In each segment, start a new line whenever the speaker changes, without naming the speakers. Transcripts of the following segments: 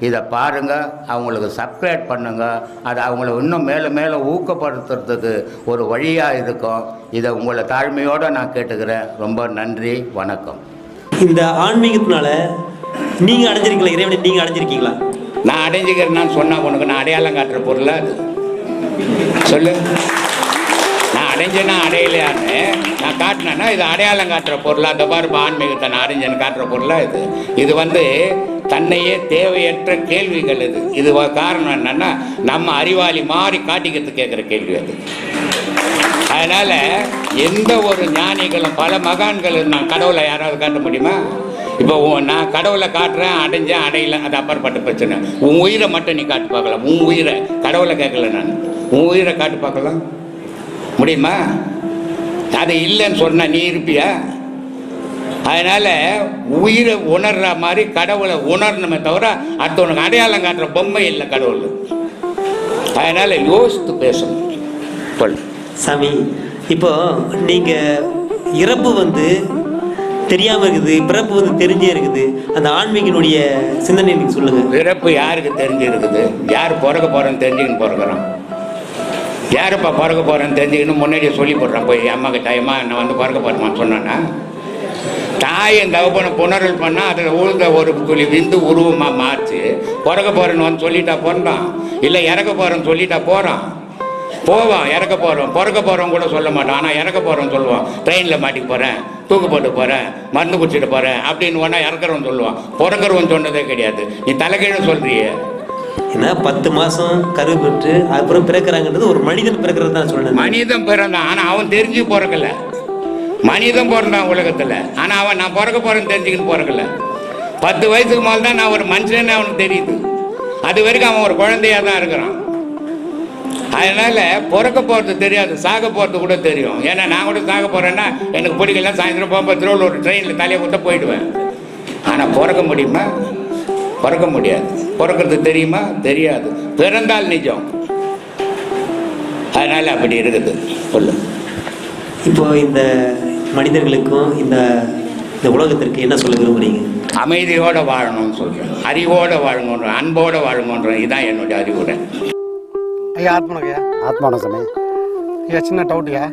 இதை பாருங்க அவங்களுக்கு சப்ஸ்கிரைப் பண்ணுங்க. அது அவங்கள இன்னும் மேலும் மேலும் ஊக்கப்படுத்துறதுக்கு ஒரு வழியாக இருக்கும். இதை உங்களை தாழ்மையோடு நான் கேட்டுக்கிறேன். ரொம்ப நன்றி வணக்கம்.
இந்த ஆன்மீகத்தினால நீங்க அடைஞ்சிருக்கீங்களா? இறைவனை நீங்க அடைஞ்சிருக்கீங்களா?
நான் அடைஞ்சிக்கிறேன்னு சொன்னா உனக்கு நான் அடையாளம் காட்டுற பொருளா அது? சொல்லு. அடைஞ்சனா அடையலையான்னு நான் காட்டினேன்னா இது அடையாளம் காட்டுற பொருளா அந்த பாரு ஆன்மீகத்தை நான் காட்டுற பொருளா இது. இது வந்து தன்னையே தேவையற்ற கேள்விகள் இது. இது காரணம் என்னன்னா நம்ம அறிவாளி மாறி காட்டிக்கிறது கேட்குற கேள்வி அது. அதனால எந்த ஒரு ஞானிகளும் பல மகான்கள் நான் கடவுளை யாராவது காட்ட முடியுமா? இப்போ உன் நான் கடவுளை காட்டுறேன் அடைஞ்சேன் அடையல அது அப்பாற்பட்ட பிரச்சனை. உன் உயிரை மட்டும் நீ காட்டு பார்க்கலாம். உன் உயிரை கடவுளை கேட்கல நான். உன் உயிரை காட்டு பார்க்கலாம். முடியுமா? அது இல்லைன்னு சொன்னா நீ இருப்பியா? அதனால உயிரை உணர்ற மாதிரி கடவுளை உணரணுமே தவிர அடுத்தவனுக்கு அடையாளம் காட்டுற பொம்மை இல்லை கடவுள். அதனால யோசித்து பேசணும். சொல்லு.
சாமி இப்போ நீங்க இறப்பு வந்து தெரியாம இருக்குது பிறப்பு வந்து தெரிஞ்சே இருக்குது. அந்த ஆன்மீகனுடைய சிந்தனை எனக்கு சொல்லுங்க.
பிறப்பு யாருக்கு தெரிஞ்சிருக்குது? யார் பிறக்க போறேன்னு தெரிஞ்சுக்கின்னு பிறகுறான் யாரப்பா பிறக்க போகிறேன்னு தெரிஞ்சுக்கணும் முன்னாடியே சொல்லி போடுறான். போய் அம்மாக்கு கிட்ட நான் வந்து பிறக்க போறேமான்னு சொன்னேன்னா தாயின் தகப்பனை புணரல் பண்ணால் அதில் உழுந்த ஒரு துளி விந்து உருவமாக மாற்றி பிறக்க போகிறேன்னு வந்து சொல்லிட்டா பிறந்தான். இல்லை இறக்க போகிறேன்னு சொல்லிட்டா போகிறான் போவான் இறக்க போகிறோம் பிறக்க போகிறோம் கூட சொல்ல மாட்டான். ஆனால் இறக்க போகிறோம் சொல்லுவான். ட்ரெயினில் மாட்டிக்க போகிறேன் தூக்கு போட்டு போகிறேன் மருந்து குடிச்சிட்டு போகிறேன் அப்படின்னு ஒன்றா இறக்குறவன் சொல்லுவான். பிறக்கிறவன் சொன்னதே கிடையாது. நீ தலைகீழ சொல்கிறியே
ஏன்னா பத்து மாசம் கரு பெற்று அப்புறம் பிறக்கிறாங்கன்றது ஒரு மனிதன் பிறக்கிறது தான் சொல்லணும்
மனிதன் பிறந்தான். ஆனால் அவன் தெரிஞ்சு பிறக்கல. மனிதன் பிறந்தான் உலகத்தில். ஆனால் அவன் நான் பிறக்க போகிறேன்னு தெரிஞ்சுக்கின்னு பிறக்கல. பத்து வயசுக்கு மேலே தான் நான் ஒரு மனுஷன்னு அவனுக்கு தெரியுது. அது வரைக்கும் அவன் ஒரு குழந்தையா தான் இருக்கிறான். அதனால பிறக்க போகிறது தெரியாது சாக போகிறது கூட தெரியும். ஏன்னா நான் கூட சாக போகிறேன்னா எனக்கு பிடிக்கல சாயந்தரம் போகும்போது திருவள்ளூர் ட்ரெயினில் தலையை விட்டு போயிடுவேன். ஆனால் பிறக்க முடியுமா? பிறக்க முடியாது. பிறக்கிறது தெரியுமா? தெரியாது. பிறந்தால் நிஜம். அதனால அப்படி இருக்குது. சொல்லு.
இப்போ இந்த மனிதர்களுக்கும் இந்த இந்த உலகத்திற்கு என்ன சொல்ல விரும்புறீங்க?
அமைதியோட வாழணும்னு சொல்கிறேன் அறிவோட வாழணுன்ற அன்போட வாழணுன்ற இதுதான் என்னுடைய அறிவுரை.
ஐயா ஆத்மனங்கய்யா
ஆத்மான சமயம்
ஐயா சின்ன டவுட்யா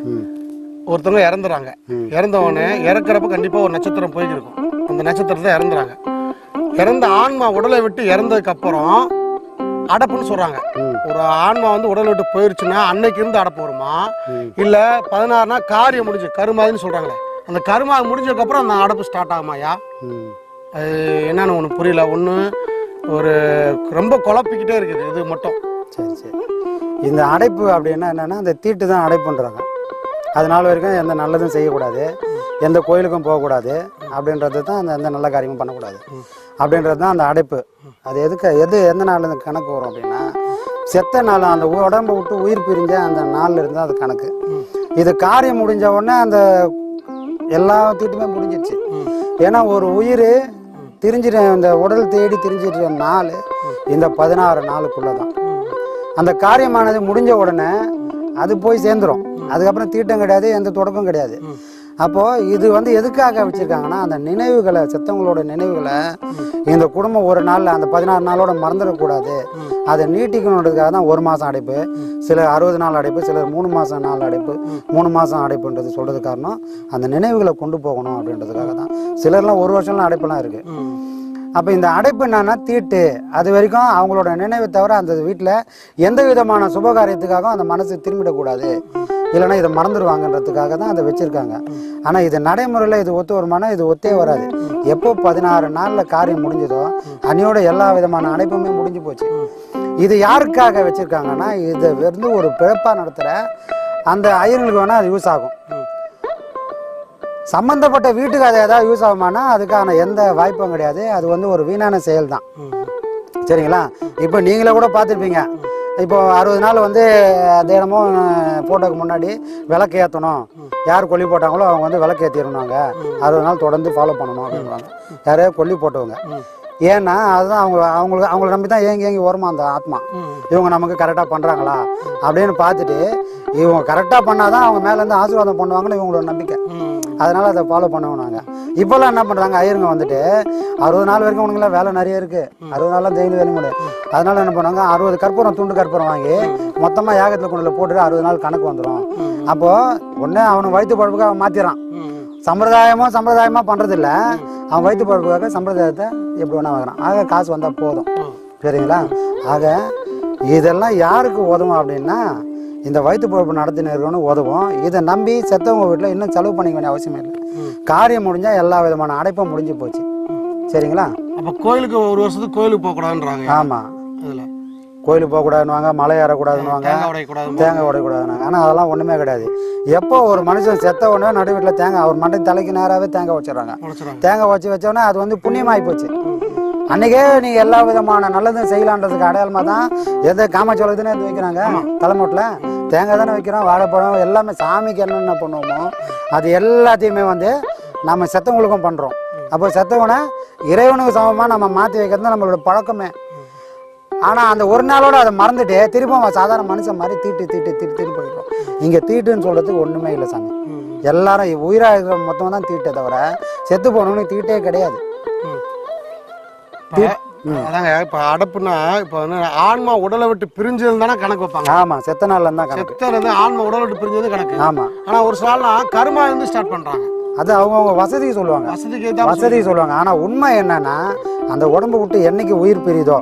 ஒருத்தவங்க இறந்துறாங்க. இறந்தவொடனே இறக்குறப்ப கண்டிப்பா ஒரு நட்சத்திரம் போய்க்கு இருக்கும் அந்த நட்சத்திரத்தை இறந்துறாங்க. இறந்த ஆன்மா உடலை விட்டு இறந்ததுக்கு அப்புறம் அடப்புன்னு சொல்றாங்க. ஒரு ஆன்மா வந்து உடலை விட்டு போயிருச்சுன்னா அன்னைக்கு இருந்து அடப்பு வருமா? இல்ல பதினாறுனா காரியம் முடிஞ்சு கருமாதுன்னு சொல்றாங்களே. அந்த கருமா முடிஞ்சதுக்கு அப்புறம் அந்த அடப்பு ஸ்டார்ட் ஆகுமாயா
ம்
அது என்னன்னு ஒன்று புரியல. ஒன்று ஒரு ரொம்ப குழப்பிக்கிட்டே இருக்குது இது மட்டும்.
சரி சரி. இந்த அடைப்பு அப்படின்னா என்னன்னா அந்த தீட்டு தான் அடைப்புன்றாங்க. அது நாள் வரைக்கும் எந்த நல்லதும் செய்யக்கூடாது. எந்த கோயிலுக்கும் போகக்கூடாது. அப்படின்றது தான் அந்த எந்த நல்ல காரியமும் பண்ணக்கூடாது. அப்படின்றது தான் அந்த அடைப்பு. அது எதுக்கு எது எந்த நாள் இந்த கணக்கு வரும் அப்படின்னா செத்த நாள் அந்த உடம்பு விட்டு உயிர் பிரிஞ்ச அந்த நாள்ல இருந்து அது கணக்கு. இது காரியம் முடிஞ்ச உடனே அந்த எல்லா தீட்டுமே முடிஞ்சிருச்சு. ஏன்னா ஒரு உயிர் திரிஞ்சிட இந்த உடல் தேடி திரிஞ்சிடுற நாள் இந்த பதினாறு நாளுக்குள்ளே தான் அந்த காரியமானது முடிஞ்ச உடனே அது போய் சேர்ந்துரும். அதுக்கப்புறம் தீட்டம் கிடையாது எந்த தொடக்கம் கிடையாது. அப்போது இது வந்து எதுக்காக வச்சிருக்காங்கன்னா அந்த நினைவுகளை செத்தவங்களோட நினைவுகளை இந்த குடும்பம் ஒரு நாளில் அந்த பதினாறு நாளோட மறந்துடக்கூடாது. அதை நீட்டிக்கணுன்றதுக்காக தான் ஒரு மாதம் அடைப்பு சிலர் அறுபது நாள் அடைப்பு சிலர் மூணு மாதம் நாள் அடைப்பு மூணு மாதம் அடைப்புன்றது சொல்கிறது காரணம் அந்த நினைவுகளை கொண்டு போகணும் அப்படின்றதுக்காக தான். சிலர்லாம் ஒரு வருஷம்லாம் அடைப்புலாம் இருக்குது அப்போ இந்த அடைப்பு என்னன்னா தீட்டு. அது வரைக்கும் அவங்களோட நினைவை தவிர அந்த வீட்டில் எந்த விதமான சுபகாரியத்துக்காகவும் அந்த மனசு திரும்பிடக்கூடாது. இல்லைன்னா இதை மறந்துடுவாங்கன்றதுக்காக தான் அதை வச்சுருக்காங்க. ஆனால் இது நடைமுறையில் இது ஒத்து வருமானா இது ஒத்தே வராது. எப்போ பதினாறு நாளில் காரியம் முடிஞ்சதோ அன்னையோட எல்லா விதமான அடைப்புமே முடிஞ்சு போச்சு. இது யாருக்காக வச்சுருக்காங்கன்னா இதை வந்து ஒரு பிழப்பாக நடத்துகிற அந்த ஐயர்களுக்கு வேணால் அது யூஸ் ஆகும். சம்பந்தப்பட்ட வீட்டுக்கு அது ஏதாவது யூஸ் ஆகுமானா அதுக்கான எந்த வாய்ப்பும் கிடையாது. அது வந்து ஒரு வீணான செயல் தான் சரிங்களா? இப்போ நீங்களே கூட பார்த்துருப்பீங்க. இப்போ அறுபது நாள் வந்து தினமும் போட்டதுக்கு முன்னாடி விளக்கு ஏற்றணும் யார் கொல்லி போட்டாங்களோ அவங்க வந்து விளக்கு ஏற்றிடணுங்க அறுபது நாள் தொடர்ந்து ஃபாலோ பண்ணணும் அப்படின்றாங்க யாரையோ கொல்லி போட்டவங்க. ஏன்னா அதுதான் அவங்க அவங்களுக்கு அவங்கள நம்பி தான் ஏங்கி ஏங்கி வருமா அந்த ஆத்மா. இவங்க நமக்கு கரெக்டாக பண்ணுறாங்களா அப்படின்னு பார்த்துட்டு இவங்க கரெக்டாக பண்ணாதான் அவங்க மேலேருந்து ஆசீர்வாதம் பண்ணுவாங்கன்னு இவங்களோட நம்பிக்கை. அதனால் அதை ஃபாலோ பண்ணுவோம் நாங்கள் இப்போல்லாம் என்ன பண்ணுறாங்க ஐயருங்க வந்துட்டு அறுபது நாள் வரைக்கும் உனக்குலாம் வேலை நிறைய இருக்குது அறுபது நாள்லாம் டெய்லி வேலை முடியாது அதனால என்ன பண்ணுவாங்க அறுபது கற்பூரம் துண்டு கற்பூரம் வாங்கி மொத்தமாக யாகத்தில் கொண்டு போட்டுட்டு அறுபது நாள் கணக்கு வந்துடும் அப்போது ஒன்று அவனுக்கு வயிற்று பழப்புக்கு அவன் மாற்றிடுறான் சம்பிரதாயமோ சம்பிரதாயமா பண்றதில்ல. அவன் வயிற்று பழப்புக்காக சம்பிரதாயத்தை எப்படி வேணா வாங்குறான். ஆக காசு வந்தா போதும். சரிங்களா? ஆக இதெல்லாம் யாருக்கு உதவும் அப்படின்னா இந்த வயிற்று பழப்பு நடத்தினருக்குன்னு உதவும். இதை நம்பி செத்தவங்க வீட்டில் இன்னும் செலவு பண்ணிக்க வேண்டிய அவசியம் இல்லை. காரியம் முடிஞ்சா எல்லா விதமான அடைப்பும் முடிஞ்சு போச்சு. சரிங்களா?
அப்ப கோயிலுக்கு ஒரு வருஷத்துக்கு கோயிலுக்கு போக கூடாதுன்றாங்க.
ஆமாம்
அதுல.
கோயிலுக்கு போகக்கூடாதுன்னுவாங்க மலை ஏறக்கூடாதுன்னுவாங்க
தேங்காய் உடையக்கூடாது
தேங்காய் உடையக்கூடாதுனாங்க ஆனால் அதெல்லாம் ஒன்றுமே கிடையாது. எப்போ ஒரு மனுஷன் செத்த உடனே நடு வீட்டில் தேங்காய் அவர் மண்டை தலைக்கு நேராகவே தேங்காய் வச்சிடுறாங்க தேங்காய் வச்சு வச்சோடனே அது வந்து புண்ணியமாகி போச்சு. அன்னைக்கே நீ எல்லா விதமான நல்லதும் செய்யலான்றதுக்கு அடையாளமா தான் எந்த காமாட்சி தானே எடுத்து வைக்கிறாங்க? தலைமூட்டில்? தேங்காய் தானே வைக்கிறோம் வாழைப்பழம் எல்லாமே சாமிக்கு என்னென்ன பண்ணுவோமோ அது எல்லாத்தையுமே வந்து நம்ம செத்தவங்களுக்கும் பண்ணுறோம் அப்போ செத்தவனை இறைவனுக்கு சமமாக நம்ம மாற்றி வைக்கிறது தான் நம்மளோட பழக்கமே. ஆனால் அந்த ஒரு நாளோட அதை மறந்துட்டு திரும்ப அவன் சாதாரண மனுஷன் மாதிரி தீட்டு தீட்டு தீட்டு தீட்டு போயிடுறோம் இங்கே தீட்டுன்னு சொல்கிறதுக்கு ஒன்றுமே இல்லை சாமி. எல்லாரும் உயிராக இருக்கிற மொத்தம் தான் தீட்டே தவிர செத்து போனவனுக்கு தீட்டே கிடையாது.
அதாங்க இப்ப அடப்புனா இப்ப வந்து ஆன்மா உடலை விட்டு பிரிஞ்சது தானே கணக்கு வைப்பாங்க.
ஆமாம் செத்த நாள்ல தான் கணக்கு.
இருந்து ஆன்மா உடலை விட்டு பிரிஞ்சது கணக்கு.
ஆமாம்
ஆனா ஒரு சிலாம் கருமா இருந்து ஸ்டார்ட் பண்றாங்க.
அது அவங்கவுங்க வசதிக்கு சொல்லுவாங்க.
வசதிக்கு
சொல்லுவாங்க. ஆனால் உண்மை என்னன்னா அந்த உடம்பு விட்டு என்னைக்கு உயிர் பிரியுதோ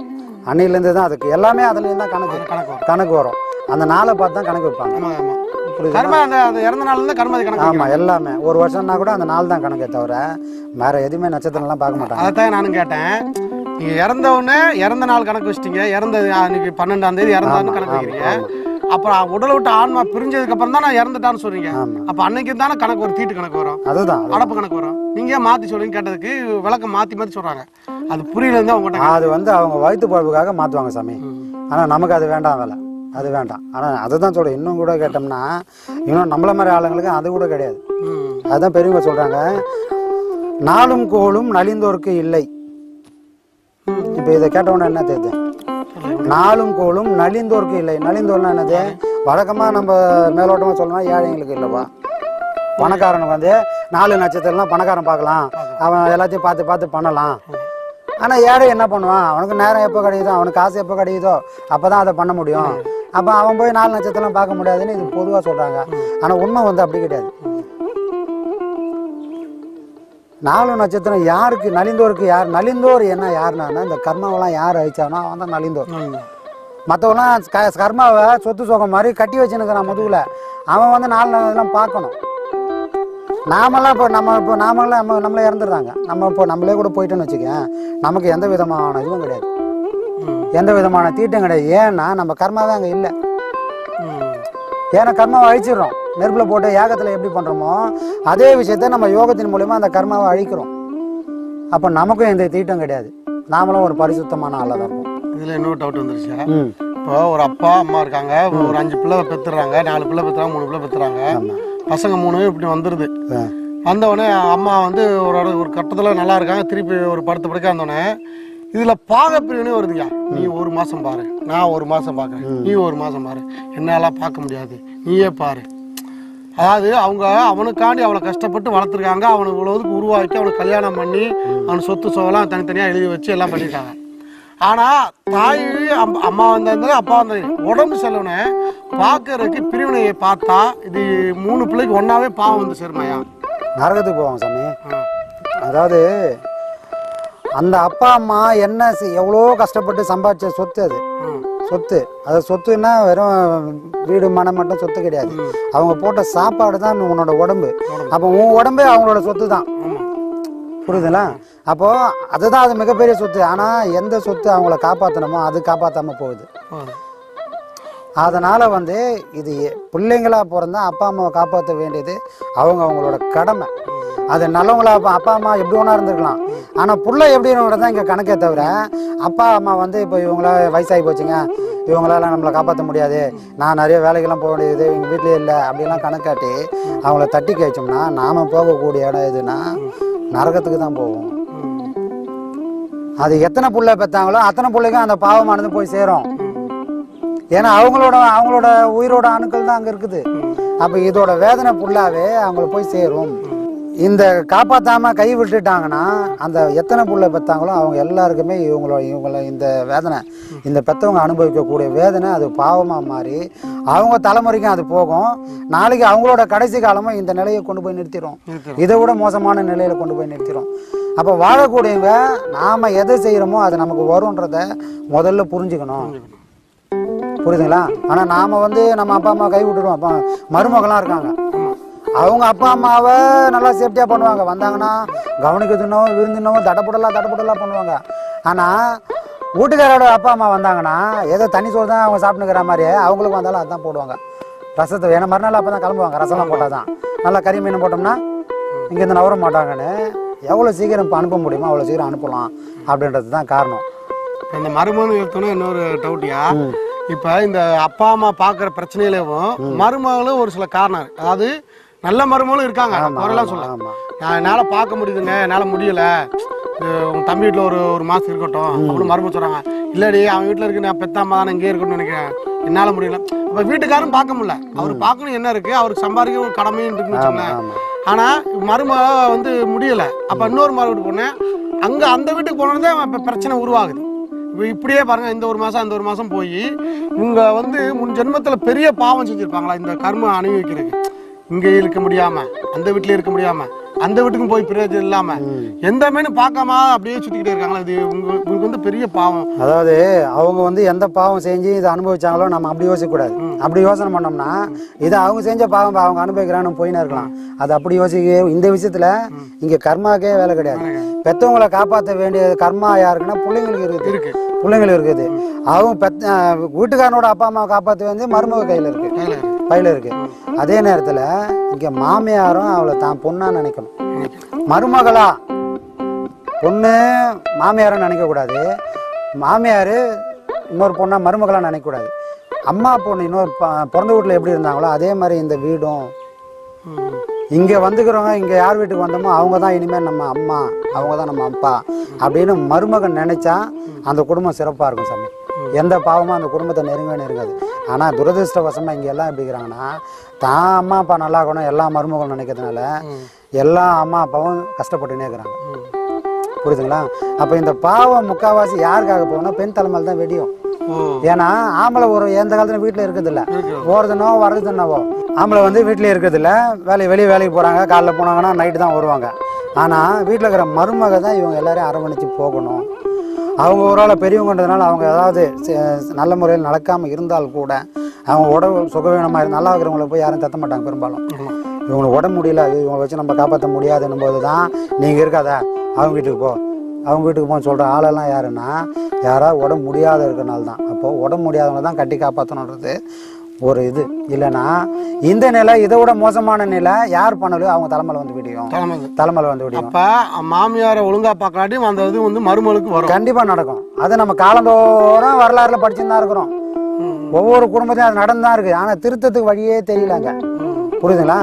அன்னையிலேருந்து தான் அதுக்கு. எல்லாமே அதுலேருந்து தான் கணக்கு.
கணக்கு வரும்.
கணக்கு வரும். அந்த நாளை பார்த்து தான் கணக்கு வைப்பாங்க.
கர்மா அந்த இறந்த நாள்ல இருந்து கணக்கு
ஆமாம் எல்லாமே. ஒரு வருஷம்னா கூட அந்த நாள் தான் கணக்கே தவிர வேற எதுவுமே நட்சத்திரம்லாம் பார்க்க மாட்டாங்க.
அதைத்தான் நானும் கேட்டேன். நீங்க இறந்த உடனே இறந்த நாள் கணக்கு வச்சிட்டீங்க. இறந்த அன்னைக்கு பன்னெண்டாம் தேதி இறந்தான்னு கணக்கு வைக்கிறீங்க. அப்புறம் உடலை விட்டு ஆன்மா பிரிஞ்சதுக்கு அப்புறம் தான் நான் இறந்துட்டான்னு சொல்றீங்க. அப்ப அன்னைக்கு தானே கணக்கு வரும் தீட்டு கணக்கு வரும்.
அதுதான் அது-
அடப்பு கணக்கு வரும். நீங்க மாத்தி சொல்லுங்க கேட்டதுக்கு விளக்கம் மாத்தி மாத்தி சொல்றாங்க. அது புரியல இருந்தா உங்ககிட்ட
அது வந்து அவங்க வயிற்று பழப்புக்காக மாற்றுவாங்க சாமி ஆனால் நமக்கு அது வேண்டாம் வேலை. அது வேண்டாம். ஆனால் அதுதான் சொல்கிறேன் இன்னும் கூட கேட்டோம்னா இன்னும் நம்மள மாதிரி ஆளுங்களுக்கு அது கூட கிடையாது. அதுதான் பெரியவங்க சொல்கிறாங்க நாளும் கோளும் நலிந்தோர்க்கு இல்லை. இப்போ இதை கேட்டவொன்னே என்ன தெரியுது? நாளும் கோளும் நலிந்தோர்க்கு இல்லை. நலிந்தோர்னா என்னது? வழக்கமாக நம்ம மேலோட்டமாக சொல்லணும் ஏழைங்களுக்கு இல்லைப்பா பணக்காரனுக்கு வந்து நாலு நட்சத்திரம்லாம் பணக்காரன் பார்க்கலாம். அவன் எல்லாத்தையும் பார்த்து பார்த்து பண்ணலாம். ஆனால் ஏழை என்ன பண்ணுவான்? அவனுக்கு நேரம் எப்போ கிடைக்குதோ அவனுக்கு காசு எப்போ கிடைக்குதோ அப்போ தான் அதை பண்ண முடியும். அப்போ அவன் போய் நாலு நட்சத்திரம் பார்க்க முடியாதுன்னு இது பொதுவாக சொல்கிறாங்க ஆனால் உண்மை வந்து அப்படி கிடையாது. நாலு நட்சத்திரம் யாருக்கு நலிந்தோருக்கு யார் நலிந்தோர் என்ன யாருன்னா இந்த கர்மாவெல்லாம் யார் அழிச்சானோ அவன் தான் நலிந்தோர்.
ம்.
மற்றவங்களாம் க கர்மாவை சொத்து சோகம் மாதிரி கட்டி வச்சுன்னுக்கிறான் முதுகுல. அவன் வந்து நாலு நாளெல்லாம் பார்க்கணும். நாமெல்லாம் இப்போ நம்ம இப்போ நாமெல்லாம் நம்ம நம்மளே இறந்துடுறாங்க. நம்ம இப்போ நம்மளே கூட போயிட்டோன்னு வச்சுக்கேன் நமக்கு எந்த விதமான இதுவும் கிடையாது. எந்த விதமான தீட்டம் கிடையாது. ஏன்னா நம்ம கர்மாவே அங்கே இல்லை. ஏன்னா கர்மாவை அழிச்சிடுறோம். நெருப்பில் போட்டு யாகத்தில் எப்படி பண்ணுறோமோ அதே விஷயத்த நம்ம யோகத்தின் மூலிமா அந்த கர்மாவை அழிக்கிறோம். அப்போ நமக்கும் எந்த தீட்டம் கிடையாது. நாமளும் ஒரு பரிசுத்தமான ஆளாக தான் இருப்போம்.
இதுல இன்னொரு டவுட் வந்துருச்சு. இப்போ ஒரு அப்பா அம்மா இருக்காங்க. ஒரு அஞ்சு பிள்ளை பெத்துறாங்க நாலு பிள்ளை பெத்துறாங்க மூணு பிள்ளை
ஆமாம்
பசங்க மூணு இப்படி வந்துருது.
ஆ.
வந்த உடனே அம்மா வந்து ஒரு ஒரு கட்டத்தில் நல்லா இருக்காங்க. திருப்பி ஒரு படுத்த படுக்க வந்தோடனே இதுல பாகப்பிரிவினே வருதுங்க. நீ ஒரு மாசம் பாரு. நான் ஒரு மாசம் பார்க்கறேன் நீ ஒரு மாசம் பாரு. என்னால பார்க்க முடியாது. நீயே பாரு. அதாவது அவங்க அவனுக்காண்டி அவளை கஷ்டப்பட்டு வளர்த்துருக்காங்க. அவனுக்கு இவ்வளவுக்கு உருவாக்கி அவனுக்கு கல்யாணம் பண்ணி அவன் சொத்து சோகலாம் தனித்தனியா எழுதி வச்சு எல்லாம் பண்ணியிருக்காங்க. ஆனா தாய் அம்- அம்மா வந்திருந்தாலும் அப்பா வந்தாரு உடம்பு செலவுன பார்க்கறதுக்கு பிரிவினையை பார்த்தா இது மூணு பிள்ளைக்கு ஒன்னாவே பாவம் வந்து சேருமாயா
நரகத்துக்கு போவாங்க சாமி. அதாவது அந்த அப்பா அம்மா என்ன எவ்வளோ கஷ்டப்பட்டு சம்பாதிச்ச சொத்து அது. சொத்து. அது சொத்துன்னா வெறும் வீடு மனம் மட்டும் சொத்து கிடையாது. அவங்க போட்ட சாப்பாடு தான் உன்னோட உடம்பு. அப்போ உன் உடம்பே அவங்களோட சொத்து தான் புரியுதுங்களா அப்போ அதுதான் அது மிகப்பெரிய சொத்து. ஆனா எந்த சொத்து அவங்கள காப்பாற்றணுமோ அது காப்பாத்தாம போகுது. அதனால வந்து இது பிள்ளைங்களா பிறந்தா அப்பா அம்மாவை காப்பாற்ற வேண்டியது அவங்க அவங்களோட கடமை. அது நல்லவங்களா அப்பா அப்பா அம்மா எப்படி ஒன்றா இருந்திருக்கலாம். ஆனால் புள்ள எப்படி தான் இங்கே கணக்கே தவிர அப்பா அம்மா வந்து இப்போ இவங்கள வயசாகி போச்சுங்க. இவங்களால நம்மளை காப்பாற்ற முடியாது. நான் நிறைய வேலைக்கெல்லாம் போக வேண்டியது எங்கள் வீட்லேயே இல்லை அப்படிலாம் கணக்காட்டி அவங்கள தட்டி கழிச்சோம்னா நாம் போகக்கூடிய இடம் எதுனா நரகத்துக்கு தான் போவோம். அது எத்தனை புள்ள பெற்றாங்களோ அத்தனை பிள்ளைக்கும் அந்த பாவமானது போய் சேரும். ஏன்னா அவங்களோட அவங்களோட உயிரோட அணுக்கள் தான் அங்க இருக்குது. அப்ப இதோட வேதனை ஃபுல்லாவே அவங்கள போய் சேரும். இந்த காப்பாத்தாம கை விட்டுட்டாங்கன்னா அந்த எத்தனை புள்ள பெற்றாங்களோ அவங்க எல்லாருக்குமே இவங்களோட இவங்கள இந்த வேதனை இந்த பெற்றவங்க அனுபவிக்கக்கூடிய வேதனை அது பாவமா மாறி அவங்க தலைமுறைக்கும் அது போகும். நாளைக்கு அவங்களோட கடைசி காலமும் இந்த நிலையை கொண்டு போய் நிறுத்திடும் இதை விட மோசமான நிலையில கொண்டு போய் நிறுத்திடும் அப்போ வாழக்கூடியவங்க நாம எதை செய்யறோமோ அது நமக்கு வரும்ன்றத முதல்ல புரிஞ்சுக்கணும். புரியுதுங்களா? ஆனா நாம வந்து நம்ம அப்பா அம்மா கை விட்டுடுவோம். அப்போ மருமகளாம் இருக்காங்க. அவங்க அப்பா அம்மாவை நல்லா சேஃப்டியா பண்ணுவாங்க. வந்தாங்கன்னா கவனிக்கிறதுனோ விருந்தினோ தடப்புடலாம் தடப்புடலாம் பண்ணுவாங்க. ஆனா வீட்டுக்காரோட அப்பா அம்மா வந்தாங்கன்னா ஏதோ தண்ணி சோறு தான் அவங்க சாப்பிட்டுக்கிற மாதிரி அவங்களுக்கு வந்தாலும் அதான் போடுவாங்க. ரசத்தை ஏன்னா மறுநாள் அப்போ தான் கிளம்புவாங்க. ரசம்லாம் போட்டால் தான் நல்லா கறி மீன் போட்டோம்னா இங்கேருந்து நவர மாட்டாங்கன்னு எவ்வளோ சீக்கிரம் இப்போ அனுப்ப முடியுமோ அவ்வளோ சீக்கிரம் அனுப்பலாம் அப்படின்றது தான் காரணம்.
இந்த மருமகன் எடுத்தோன்னே இன்னொரு டவுட்டியா இப்ப இந்த அப்பா அம்மா பாக்குற பிரச்சனையிலவும் மருமகளும் ஒரு சில காரணம் அதாவது நல்ல மருமகளும் இருக்காங்க. குறையெல்லாம் சொல்ல
ஆமாம்
நான் என்னால பார்க்க முடியுதுங்க என்னால முடியல. உங்க தம்பி வீட்டுல ஒரு ஒரு மாசம் இருக்கட்டும். அப்படின்னு மருமக சொல்றாங்க. இல்லடி அவன் வீட்டுல இருக்கு நான் பெத்த அம்மா தானே இங்கே இருக்கணும்னு நினைக்கிறேன். என்னால முடியல. இப்ப வீட்டுக்காரும் பார்க்க முடியல. அவர் பார்க்கணும் என்ன இருக்கு அவருக்கு சம்பாதிக்க ஒரு கடமையும் இருக்குன்னு வச்சுக்கோங்களேன்.
ஆமாம்
ஆனா மருமக வந்து முடியல. அப்ப இன்னொரு மறு வீட்டுக்கு போனேன். அங்க அந்த வீட்டுக்கு போனதே இப்ப பிரச்சனை உருவாகுது. இப்போ இப்படியே பாருங்க இந்த ஒரு மாசம் அந்த ஒரு மாசம் போய் இவங்க வந்து முன் ஜென்மத்துல பெரிய பாவம் செஞ்சிருப்பாங்களா இந்த கர்ம அனுபவிக்கிறதுக்கு இங்க இருக்க முடியாம அந்த வீட்லயே இருக்க முடியாம அந்த வீட்டுக்கும் போய் பிரயோஜனம் இல்லாம எந்த மீன் பார்க்காம அப்படியே சுத்திக்கிட்டே இருக்காங்களா? இது உங்க உங்களுக்கு வந்து பெரிய பாவம்.
அதாவது அவங்க வந்து எந்த பாவம் செஞ்சு இதை அனுபவிச்சாங்களோ நம்ம அப்படி யோசிக்கக்கூடாது. அப்படி யோசனை பண்ணோம்னா இதை அவங்க செஞ்ச பாவம் அவங்க அனுபவிக்கிறான்னு போயின்னு இருக்கலாம். அது அப்படி யோசிக்க இந்த விஷயத்துல இங்க கர்மாக்கே வேலை கிடையாது. பெத்தவங்களை காப்பாற்ற வேண்டிய கர்மா யாருக்குன்னா பிள்ளைங்களுக்கு இருக்குது.
இருக்கு.
பிள்ளைங்களுக்கு இருக்குது. அவங்க பெத்த வீட்டுக்காரனோட அப்பா அம்மாவை காப்பாற்ற வேண்டிய மருமக கையில் இருக்கு.
கையில இருக்கு.
அதே நேரத்தில் இங்கே மாமியாரும் அவளை தான் பொண்ணா நினைக்கணும். மருமகளா? பொண்ணு மாமியாரும் நினைக்கக்கூடாது மாமியார் இன்னொரு பொண்ணாக மருமகளாக நினைக்கக்கூடாது அம்மா பொண்ணு இன்னொரு ப- பிறந்த வீட்டில் எப்படி இருந்தாங்களோ அதே மாதிரி இந்த வீடும். இங்கே வந்துக்கிறவங்க இங்கே யார் வீட்டுக்கு வந்தோமோ அவங்க தான் இனிமேல் நம்ம அம்மா அவங்க தான் நம்ம அப்பா அப்படின்னு மருமகன் நினைச்சா அந்த குடும்பம் சிறப்பாக இருக்கும் சாமி. எந்த பாவமும் அந்த குடும்பத்தை நெருங்கவே நெருங்காது. ஆனால் துரதிருஷ்டவசமாக இங்கே எல்லாம் எப்படி இருக்கிறாங்கன்னா தான் அம்மா அப்பா நல்லா இருக்கணும் எல்லா மருமகளும் நினைக்கிறதுனால எல்லா அம்மா அப்பாவும் கஷ்டப்பட்டுனே இருக்கிறாங்க. புரியுதுங்களா? அப்போ இந்த பாவம் முக்காவாசி யாருக்காக போகணும் பெண் தலைமையில் தான் வெடியும். ஏன்னா ஆம்பளை ஒரு எந்த காலத்துல வீட்டில் இருக்கிறதில்ல. போகிறதுனோ வர்றதுன்னவோ ஆம்பளை வந்து வீட்டிலே இருக்கிறதில்ல. வேலை வெளியே வேலைக்கு போகிறாங்க காலைல போனாங்கன்னா நைட்டு தான் வருவாங்க. ஆனால் வீட்டில் இருக்கிற மருமக தான் இவங்க எல்லாரையும் அரவணைச்சு போகணும். அவங்க ஒரு பெரியவங்கன்றதுனால அவங்க ஏதாவது நல்ல முறையில் நடக்காமல் இருந்தால் கூட அவங்க உடம்பு சுகவீனமாக நல்லா இருக்கிறவங்கள போய் யாரும் தத்த மாட்டாங்க பெரும்பாலும். இவங்களுக்கு உடம்பு முடியல ஐயோ, இவங்களை வச்சு நம்ம காப்பாற்ற முடியாதுன்னும் போது தான் நீங்கள் இருக்காத. அவங்க வீட்டுக்கு போ. அவங்க வீட்டுக்கு போன்னு சொல்கிற ஆளெல்லாம் யாருன்னா யாராவது உடம்பு முடியாத இருக்கிறனால தான் அப்போது உடம்பு முடியாதவங்க தான் கட்டி காப்பாற்றணுன்றது ஒரு இது. இல்லைன்னா இந்த நிலை இதை விட மோசமான நிலை யார் பண்ணலையோ அவங்க தலைமையில் வந்து விடியும்.
தலைமை
தலைமையில் வந்து விடியும்.
அப்ப மாமியாரை ஒழுங்கா பார்க்காட்டியும் அந்த இது வந்து மருமகளுக்கு வரும்.
கண்டிப்பாக நடக்கும். அது நம்ம காலந்தோறும் வரலாறுல படிச்சுன்னு தான் இருக்கிறோம் ஒவ்வொரு குடும்பத்தையும் அது நடந்து தான் இருக்குது. ஆனால் திருத்தத்துக்கு வழியே தெரியலங்க புரியுதுங்களா?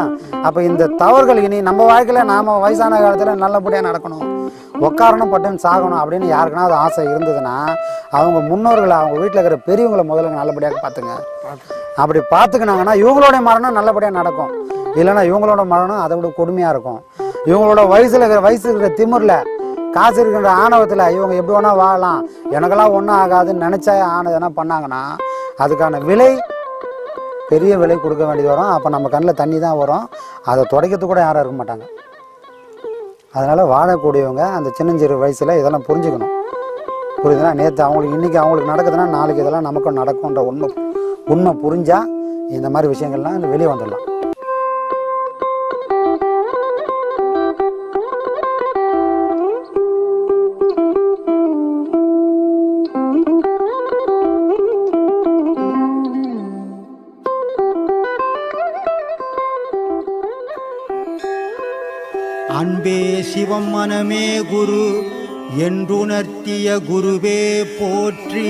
அப்போ இந்த தவறுகள் இனி நம்ம வாழ்க்கையில் நாம் வயசான காலத்தில் நல்லபடியாக நடக்கணும். உட்காரணும் பட்டுன்னு சாகணும் அப்படின்னு யாருக்குன்னா அது ஆசை இருந்ததுன்னா அவங்க முன்னோர்களை அவங்க வீட்டில் இருக்கிற பெரியவங்களை முதல்ல நல்லபடியாக பார்த்துங்க. அப்படி பார்த்துக்கினாங்கன்னா இவங்களோட மரணம் நல்லபடியாக நடக்கும். இல்லைன்னா இவங்களோட மரணம் அதை விட கொடுமையாக இருக்கும். இவங்களோட வயசில் இருக்கிற வயசு இருக்கிற திமிரில் காசு இருக்கின்ற ஆணவத்தில் இவங்க எப்படி வேணால் வாழலாம். எனக்கெல்லாம் ஒன்றும் ஆகாதுன்னு நினச்சா ஆனதுன்னா பண்ணாங்கன்னா அதுக்கான விலை பெரிய விலை கொடுக்க வேண்டியது வரும். அப்போ நம்ம கண்ணில் தண்ணி தான் வரும். அதை துடைக்கிறதுக்கு கூட யாரும் இருக்க மாட்டாங்க. அதனால் வாழக்கூடியவங்க அந்த சின்னஞ்சிறு வயசில் இதெல்லாம் புரிஞ்சுக்கணும். புரியுதுன்னா நேற்று அவங்களுக்கு இன்றைக்கி அவங்களுக்கு நடக்குதுன்னா நாளைக்கு இதெல்லாம் நமக்கும் நடக்கும்ன்ற உண்மை. உண்மை புரிஞ்சால் இந்த மாதிரி விஷயங்கள்லாம் வெளியே வந்துடலாம்.
அன்பே சிவம் மனமே குரு என்றுணர்த்திய குருவே போற்றி.